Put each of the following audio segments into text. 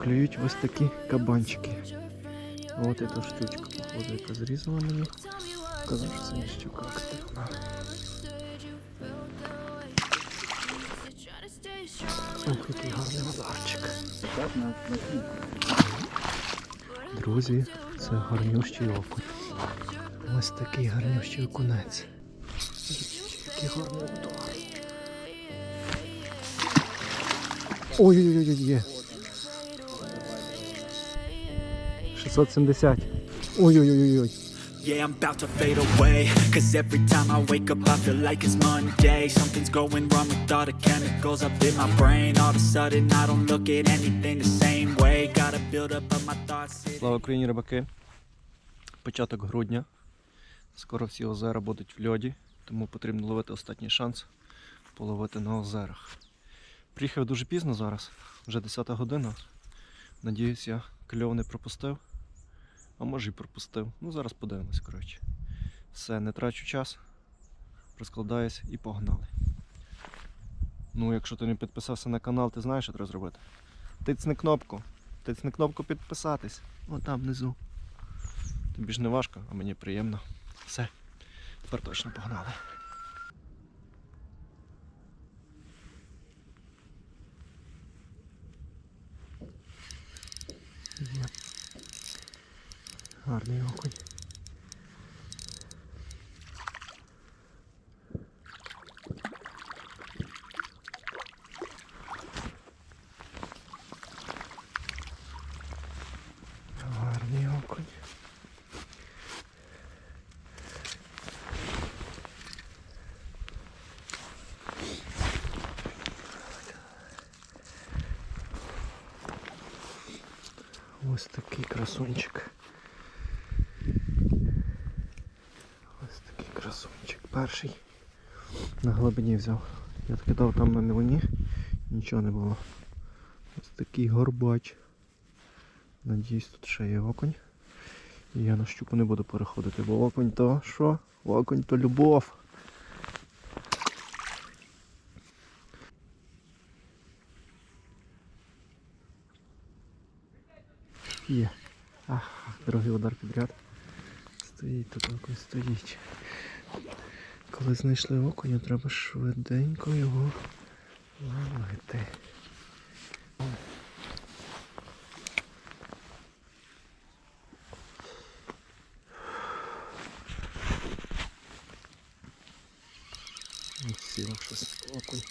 Клюють ось такі кабанчики. От ця штучка, походу, яка зрізала мені. Казав, що це не щука. Ох, який гарний ударчик. Друзі, це гарнющий окунь. Ось такий гарнющий окунець. Який гарний удар. Ой-ой-ой, є. 670. Ой-ой-ой-ой. Yeah, I'm about to fade away Cause every time I wake up I feel like it's Monday Something's going wrong with all the chemicals up in my brain All of a sudden I don't look at anything the same way Gotta build up of my thoughts Слава Україні, рибаки. Початок грудня. Скоро всі озера будуть в льоді, тому потрібно ловити останній шанс половити на озерах. Приїхав дуже пізно зараз, вже 10 година. Надіюсь, я кльов не пропустив. А може і пропустив. Ну зараз подивимось, коротше. Все, не трачу час, розкладаюсь і погнали. Ну, якщо ти не підписався на канал, ти знаєш, що треба зробити. Тицни кнопку. Тицни кнопку підписатись. О, там внизу. Тобі ж не важко, а мені приємно. Все. Тепер точно погнали. Є. Гарний окунь. Гарний окунь. Ось такий красунчик. Перший на глибині взяв. Я кидав там на мілині, нічого не було. Ось такий горбач. Надіюсь, тут ще є окунь. І я на щуку не буду переходити, бо окунь то що? Окунь то любов. Є. Ах, другий удар підряд. Стоїть тут окунь, стоїть. Коли знайшли окуня, треба швиденько його ловити. Сів щось окунь.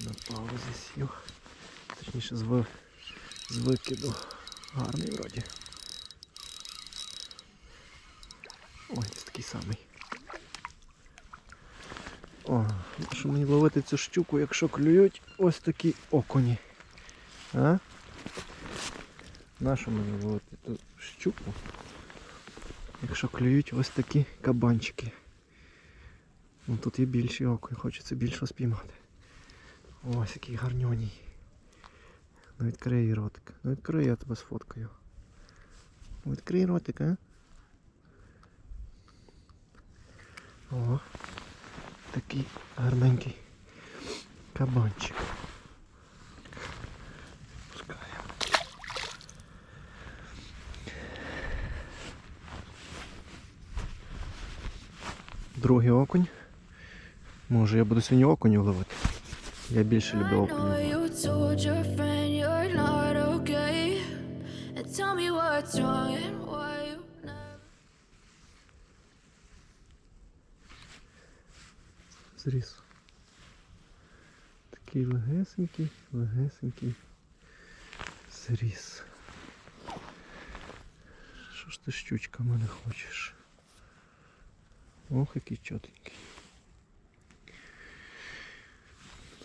На паузі сів. Точніше з, з викиду. Гарний вроді. Ой, це такий самий. О, що мені ловити цю щуку, якщо клюють ось такі окуні. А? Нащо мені ловити цю щуку? Якщо клюють ось такі кабанчики. Ну тут є більші окунь, хочеться більше спіймати. Ось який гарньоній. Ну відкрий ротик. Ну відкрий, я тебе сфоткаю. Ну відкрий ротик, а? О, такий гарненький кабанчик. Пускаємо. Другий окунь. Може я буду сьогодні окунів ловити. Я більше люблю окунів. tell me what's wrong and why Зріс. Такий легесенький, легесенький зріс. Що ж ти щучка мене хочеш? Ох, який чотенький.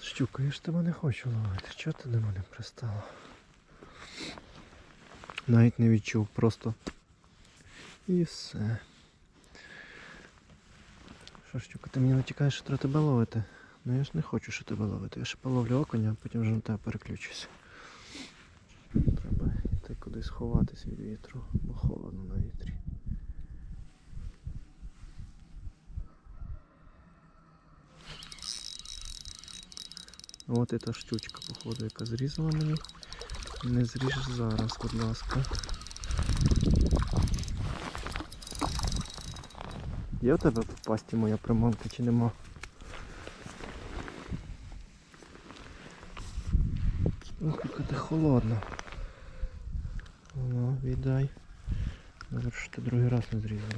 Щука, я ж тебе не хочу ловити. Чого ти до мене пристала? Навіть не відчув, просто і все. Що ти мені натякаєш, що треба тебе ловити? Ну я ж не хочу, що тебе ловити. Я ще половлю окуня, а потім вже на тебе переключусь. Треба йти кудись ховатись від вітру, бо холодно на вітрі. От і та штучка, походу, яка зрізала мені. Не зріж зараз, будь ласка. Є в тебе в пасті моя приманка чи нема? Ох, яка ти холодна. Ну, віддай. Добре, що ти другий раз не зрізала,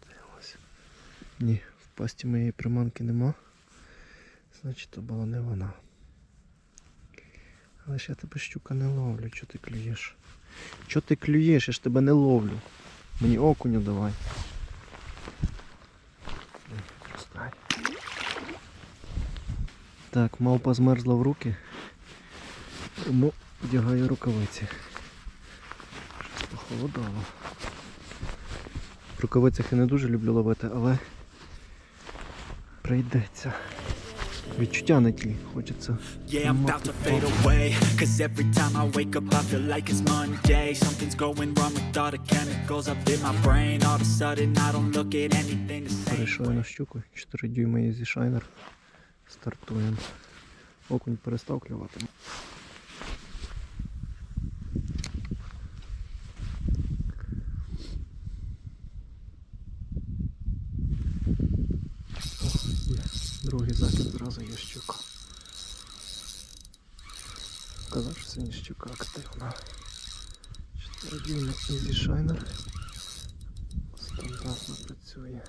подивимося. Ні, в пасті моєї приманки нема. Значить, то була не вона. Але ж я тебе щука не ловлю, чого ти клюєш? Чого ти клюєш? Я ж тебе не ловлю. Мені окуню давай. Так, мавпа змерзла в руки. Тому вдягаю рукавиці. Щось похолодало. В рукавицях я не дуже люблю ловити, але прийдеться. Відчуття не ті, хочеться. Yeah, I'm about to fade away. Cause every time I wake up, I feel like it's Monday. Something's going wrong with all the chemicals up in my brain. All of a sudden, I don't look at anything the same. Перейшов я на щуку, 4 дюйма Easy Shiner. Стартуємо. Окунь перестав клювати. О, є. Другий закид зразу є щука. Казав, щука активна. 4 дюйма Easy Shiner. Стандартно працює.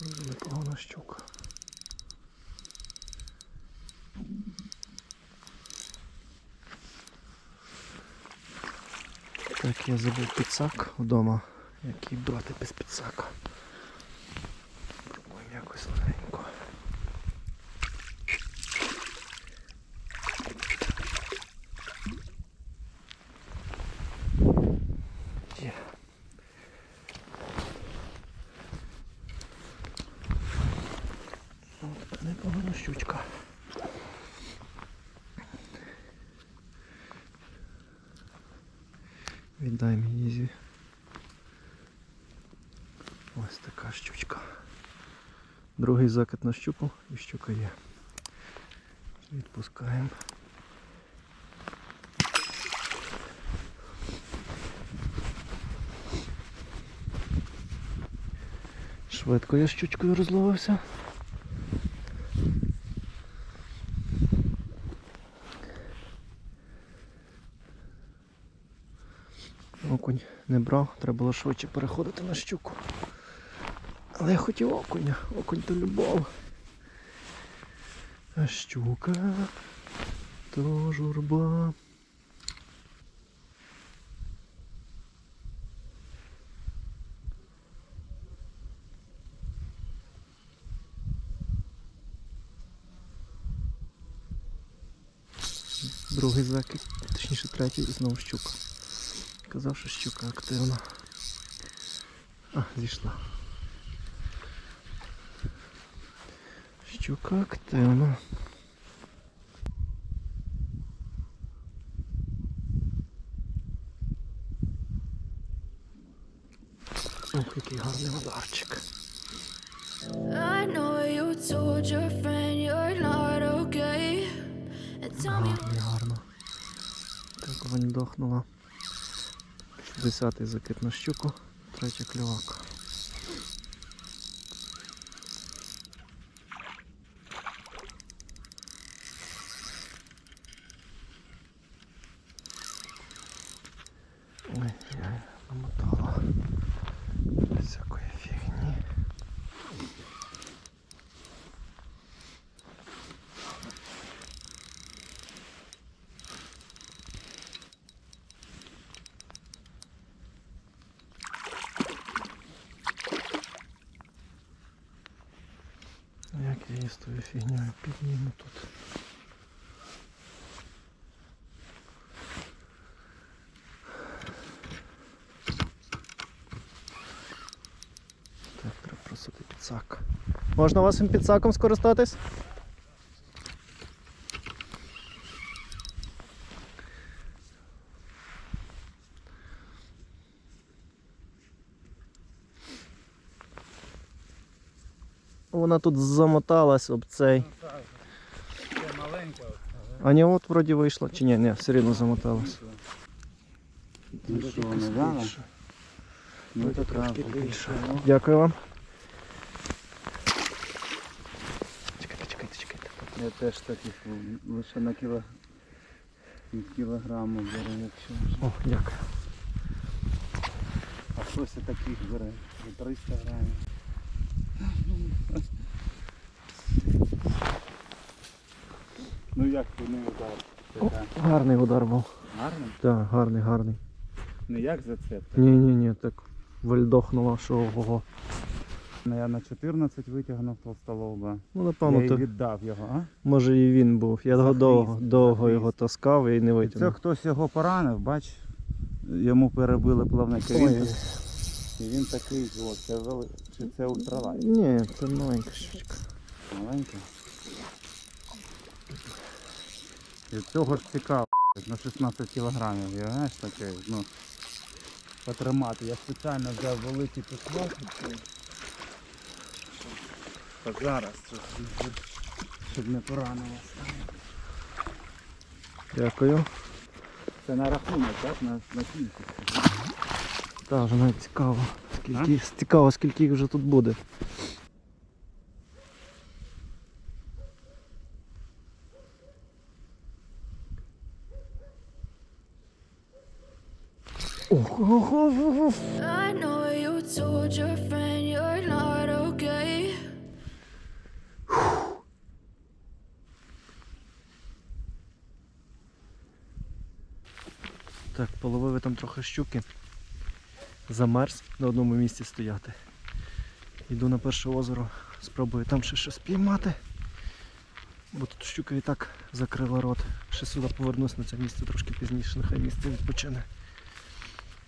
Дуже непогана щука. Так, я забув підсак вдома. Який брати без підсака. Пробуємо якось легенько. Є. Ну, така непогана щучка. Віддай. Ось така щучка. Другий закид на щуку і щука є. Відпускаємо. Швидко я щучкою розловився. Окунь не брав, треба було швидше переходити на щуку. Але я хотів окуня, окунь то любов. А щука то журба. Другий закид, точніше третій, знову щука. Казав, що щука активна. А, зійшла. Щука активна. Ох, який гарний ударчик. I know you told your friend you're not okay. Гарно. Так вона дохнула. Десятий закид на щуку, третя клювака. травянистою фігнею підніму тут. Так, треба просити підсак. Можна вашим підсаком скористатись? Вона тут замоталась об цей. Це маленька. А ні, от вроді вийшла. Чи ні, ні, все рівно замоталась. Ну не? Ну більше. Дякую вам. Чекайте, чекайте, чекайте. Я теж таких лише на кіло... кілограму беру, якщо. О, дякую. А хтось і таких бере 300 грамів. Як ти не удар? О, гарний удар був. гарно? Так, гарний, гарний. Ну як зацеп? Ні, ні, ні, так вальдохнуло, що ого. Ну, Я на 14 витягнув толстолоба. Ну, Я напевно, і то, віддав його, а? може і він був. Я За його довго, за довго його таскав і не Це хтось його поранив, бач, йому перебили плавники. Він, і він такий, о, це вели... чи це ультралайт? ні, це маленька щучка. Маленький. І цього ж цікаво, на 16 кілограмів, я знаєш таке, ну, потримати. Я спеціально взяв великий пішлок. Так зараз, щоб, не поранилося. Дякую. Це на рахунок, так? На, на кількість. Так, вже навіть цікаво. Скільки, цікаво, скільки їх вже тут буде. Ох, ох, ох, ох, ох. I know you told your friend you're not okay. Так, половив там трохи щуки. Замерз на одному місці стояти. Йду на перше озеро, спробую там ще щось піймати. Бо тут щука і так закрила рот. Ще сюди повернусь на це місце трошки пізніше, нехай місце відпочине.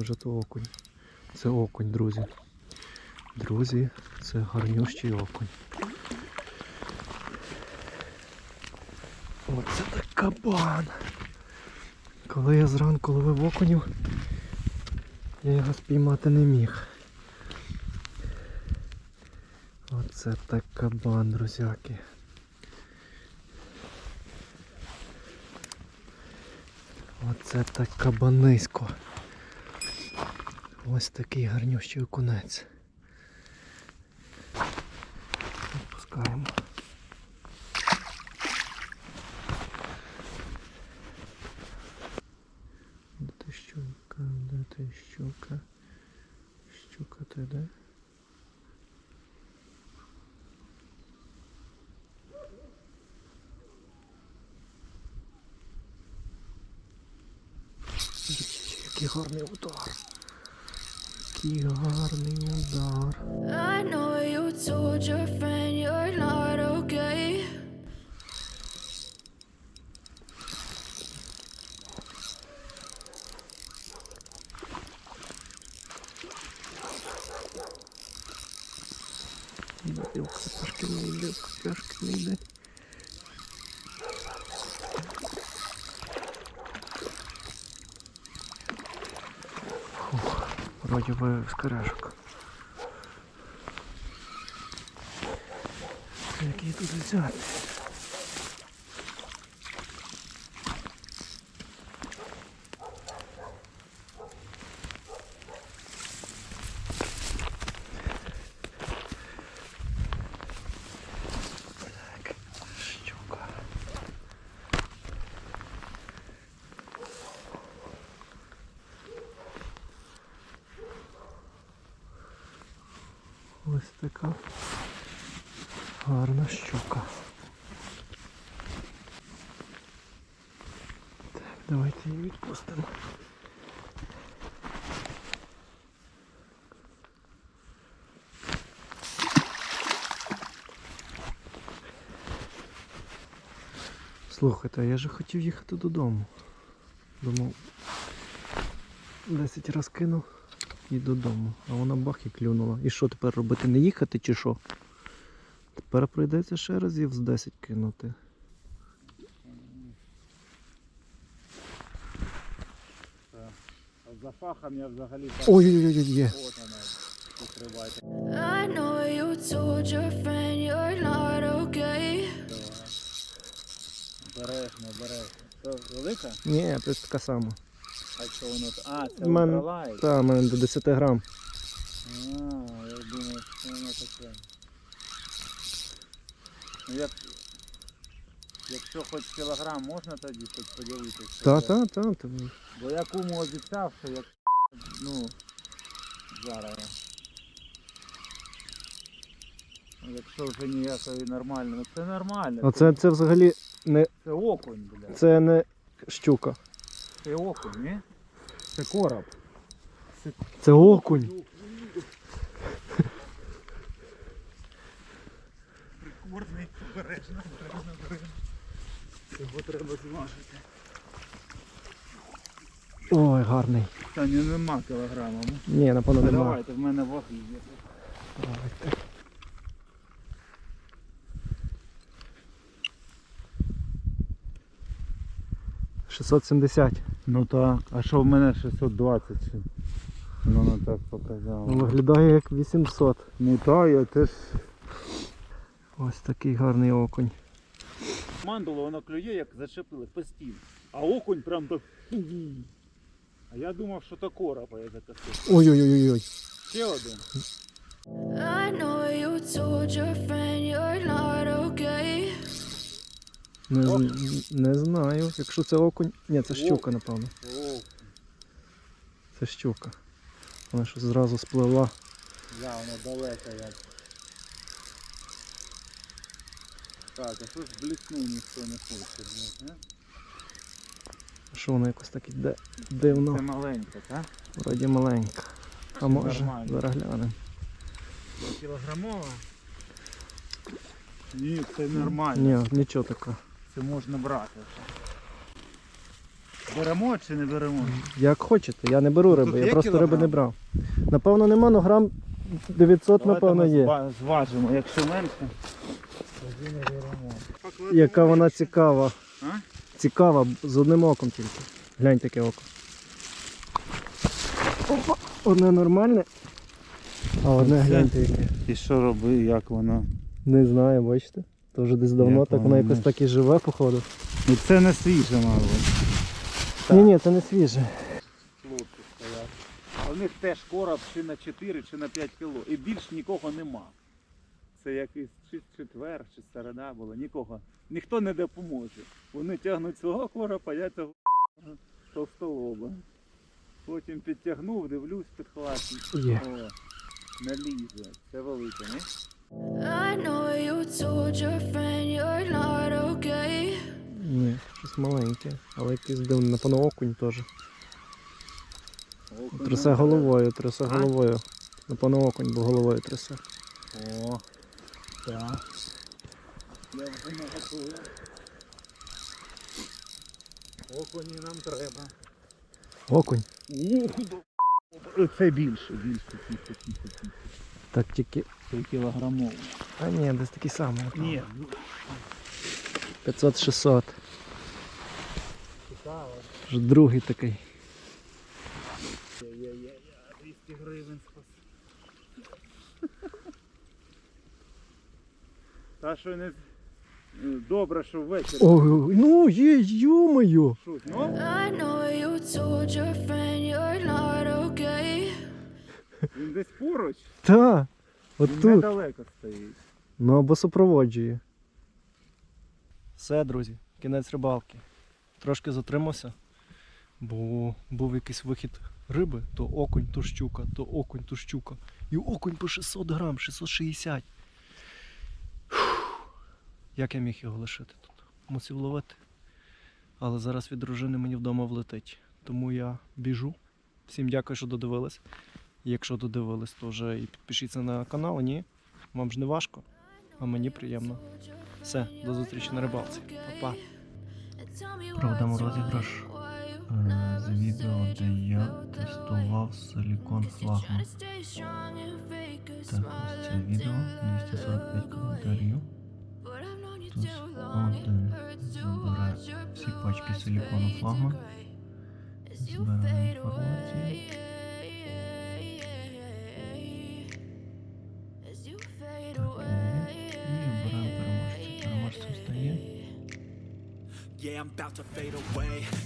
Вже то окунь. Це окунь, друзі. Друзі, це гарнющий окунь. Оце так кабан. Коли я зранку ловив окунів, я його спіймати не міг. Оце так кабан, друзяки. Оце так кабанисько. Ось такий гарнющий окунець. Відпускаємо. Де ти щука? Де ти щука? Щука ти де? Який гарний удар. Який гарний удар. I know you told your friend вроді би скоряшок. Який тут взяти? Так, щука. така гарна щука. Так, давайте її відпустимо. Слухайте, а я же хотів їхати додому. Думав, 10 раз кинув і додому. А вона бах і клюнула. І що тепер робити? Не їхати чи що? Тепер прийдеться ще разів з 10 кинути. А я взагалі. Ой-ой-ой. I know you told your friend you're not okay. Обережно, обережно. Це велика? Ні, це така сама. А що воно? А, це В мене- ультралайт. Та, в мене до 10 грам. А, я думаю, що воно таке. Ну як. Якщо хоч кілограм можна тоді хоч поділитися. Та, то- та, та. та. Бо я куму обіцяв, що як ну зараз. Ну, Якщо вже ніякої нормально, ну це нормально. Оце це це взагалі не, Це окунь, бля. це не щука. Це окунь, ні? Це короб. Це окунь. Прикорний, обережно, обережно, обережно. Його треба зважити. Ой, гарний. Та ні, нема кілограма. ну. Ні, напевно, Та немає. Давайте, в мене ваги є. Давайте. Шістсот сімдесят. Ну так. А що в мене 620? чи? Ну, ну так показало. Виглядає як 800. Ну так, я теж. Ось такий гарний окунь. Мандуло воно клює, як зачепили постійно. А окунь прям так. А я думав, що то коропа я закосив. Ой-ой-ой-ой. Ще один. I know you told your friend you're not okay. Не, не знаю. Якщо це окунь. Ні, це щука, напевно. Це щука. Вона щось зразу спливла. да, воно далеко як. Так, а що ж бліснув ніхто не хоче. блін, а? Що вона якось так іде дивно. Це маленька, так? Вроді маленька. А може, зараз глянемо. Кілограмова? Ні, це нормально. Ні, нічого така. Це можна брати. Беремо чи не беремо? Як хочете, я не беру риби, я просто риби не брав. Напевно нема, але грам 900, напевно, є. зва- зважимо, якщо менше, тоді не беремо. Яка вона цікава. А? Цікава, з одним оком тільки. Глянь таке око. Опа, одне нормальне, а одне Оце. гляньте яке. І що роби, як воно? Не знаю, бачите? То вже десь давно Як так воно якось так і живе, походу. Ну це не свіже, мабуть. Ні, ні, це не свіже. Хлопці стоять. А в них теж короб чи на 4, чи на 5 кіло. І більш нікого нема. Це якийсь чи четвер, чи середа було, нікого. Ніхто не допоможе. Вони тягнуть цього коропа, я цього товстолоба. Потім підтягнув, дивлюсь, підхватив. Є. О, не лізе. Це велике, не? I know you told your friend you're not okay. Ні, щось маленьке, але якийсь дивний, напевно, окунь теж. Трясе головою, трясе головою. Напевно, окунь, бо головою трясе. О, так. Я вже не готую. Окуні нам треба. Окунь. Це більше, більше, тихо, тихо, тихо. Так тільки. Це кілограмовий. А ні, десь такий самий. Ні, 500-600. цікаво. Другий такий. Що не... Добре, що ввечері. Ой, ну є, ё-моё! Ну? I know you told your friend you're not okay. Він десь поруч, Та! От він тут. недалеко стоїть. Ну або супроводжує. Все, друзі, кінець рибалки. Трошки затримався, бо був якийсь вихід риби, то окунь, то щука, то окунь, то щука. І окунь по 600 грам, 660. Як я міг його лишити тут? Мусив ловити. Але зараз від дружини мені вдома влетить. Тому я біжу. Всім дякую, що додивились. Якщо додивились, то вже і підпишіться на канал. Ні, вам ж не важко, а мені приємно. Все, до зустрічі на рибалці. Па-па. Проведемо розіграш е, з відео, де я тестував силікон флагман. Так, ось це відео, 245 коментарів. Тут один забере всі пачки силікону флагман. Збираємо інформацію. Так, і є. І обираємо переможця. Переможцем стає Yeah, I'm about to fade away.